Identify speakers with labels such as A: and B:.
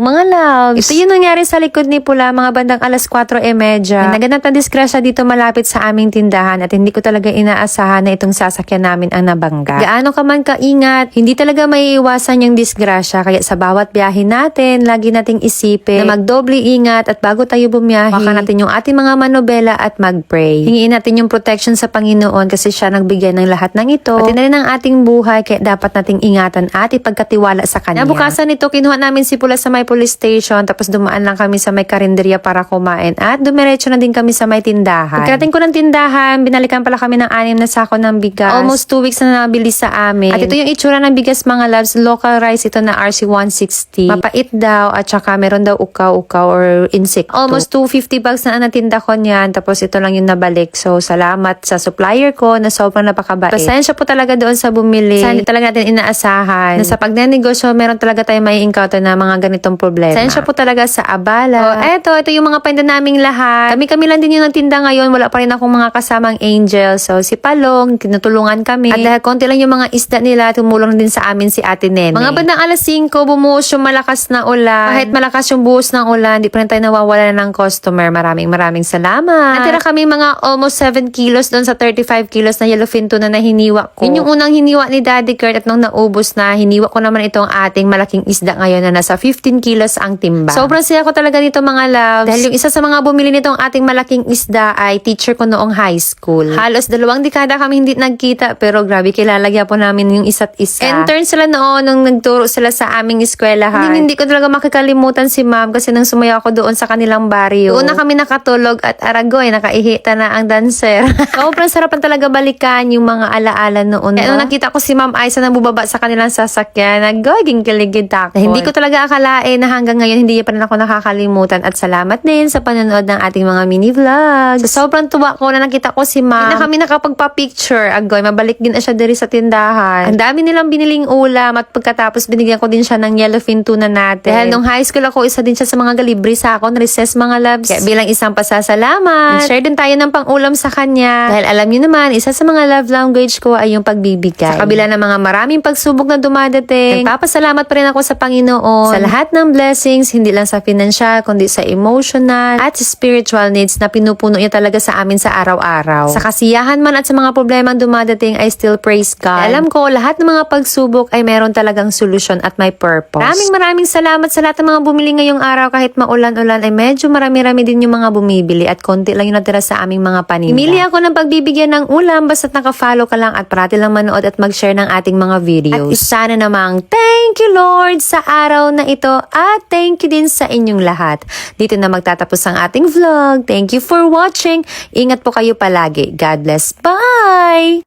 A: mga loves. Ito yung nangyari sa likod ni Pula mga bandang alas 4.30. May naganap na disgrasya dito malapit sa aming tindahan at hindi ko talaga inaasahan na itong sasakyan namin ang nabangga. Gaano ka man kaingat, hindi talaga maiiwasan yung disgrasya kaya sa bawat biyahe natin, lagi nating isipin na magdoble ingat at bago tayo bumiyahe, baka natin yung ating mga manobela at mag-pray. Hingiin natin yung protection sa Panginoon kasi siya nagbigay ng lahat ng ito. Pati na rin ang ating buhay kaya dapat nating ingatan at ipagkatiwala sa Kanya. Nabukasan nito, kinuha namin si Pula sa may police station tapos dumaan lang kami sa may karinderya para kumain at dumiretso na din kami sa may tindahan. Pagkarating ko ng tindahan, binalikan pala kami ng anim na sako ng bigas. Almost two weeks na nabili sa amin. At ito yung itsura ng bigas mga loves. Local rice ito na RC 160. Mapait daw at saka meron daw ukaw-ukaw or insect. Almost 250 bags na natinda ko niyan. Tapos ito lang yung nabalik. So salamat sa supplier ko na sobrang napakabait. Pasensya po talaga doon sa bumili. Sa hindi talaga natin inaasahan. Na sa pagnenegosyo, meron talaga tayo may encounter na mga ganitong problema. Pasensya po talaga sa abala. Oh, eto, ito yung mga paninda naming lahat. Kami-kami lang din yung natinda ngayon. Wala pa rin akong mga kasamang angel. So si Palong, tinutulungan kami. At dahil konti lang yung mga isda nila, tumulong din sa amin si Ate Nene. Mga bandang alas 5, bumuhos yung malakas na ulan. Kahit malakas yung buhos ng ulan, di pa rin tayo nawawala ng customer. Maraming maraming salamat. Natira kami mga almost 7 kilos doon sa 35 kilos na yellowfin tuna na hiniwa ko. Yun yung unang hiniwa ni Daddy Kurt at nung naubos na, hiniwa ko naman itong ating malaking isda ngayon na nasa 15 kilos ang timba. Sobrang siya ko talaga dito mga loves. Dahil yung isa sa mga bumili nitong ating malaking isda ay teacher ko noong high school. Halos dalawang dekada kami hindi nagkita pero grabe kilalagyan po namin yung isa't isa. Intern sila noon nung nagturo sila sa aming eskwelahan. Hindi, hindi ko talaga makakalimutan si ma'am kasi nang sumayaw ako doon sa kanilang barrio. Doon na kami nakatulog at aragoy, nakaihita na ang dancer. Sobrang sarapan talaga balikan yung mga alaala noon. Kaya nung nakita ko si ma'am Aiza na bubaba sa kanilang sasakyan, nagaging kiligid ako. hindi ko talaga akalain na hanggang ngayon hindi pa rin ako nakakalimutan at salamat din sa panonood ng ating mga mini vlogs. So, sobrang tuwa ko na nakita ko si ma'am. Hindi na kami nakapagpa-picture. Agoy, mabalik din na siya diri sa tindahan. Ang dami nilang biniling ulam at pagkatapos binigyan ko din siya ng yellowfin tuna natin. Dahil nung high school ako, isa din siya sa mga galibri sa ako, recess mga loves. Kaya bilang isang pasasalamat, share din tayo ng pang-ulam sa kanya. Dahil alam niyo naman, isa sa mga love language ko ay yung pagbibigay. Sa kabila ng mga maraming pagsubok na dumadating, nagpapasalamat pa rin ako sa Panginoon sa lahat ng blessings, hindi lang sa financial, kundi sa emotional at spiritual needs na pinupuno niya talaga sa amin sa araw-araw. Sa kasiyahan man at sa mga problemang dumadating, I still praise God. Alam ko, lahat ng mga pagsubok ay meron talagang solusyon at may purpose. Maraming maraming salamat sa lahat ng mga bumili ngayong araw kahit maulan-ulan ay medyo marami-rami din yung mga bumibili at konti lang yung natira sa aming mga paninda. Pimili ako ng pagbibigyan ng ulam basta't nakafollow ka lang at parati lang manood at mag-share ng ating mga videos. At isa na namang thank you Lord sa araw na ito at thank you din sa inyong lahat. Dito na magtatapos ang ating vlog. Thank you for watching. Ingat po kayo palagi. God bless. Bye!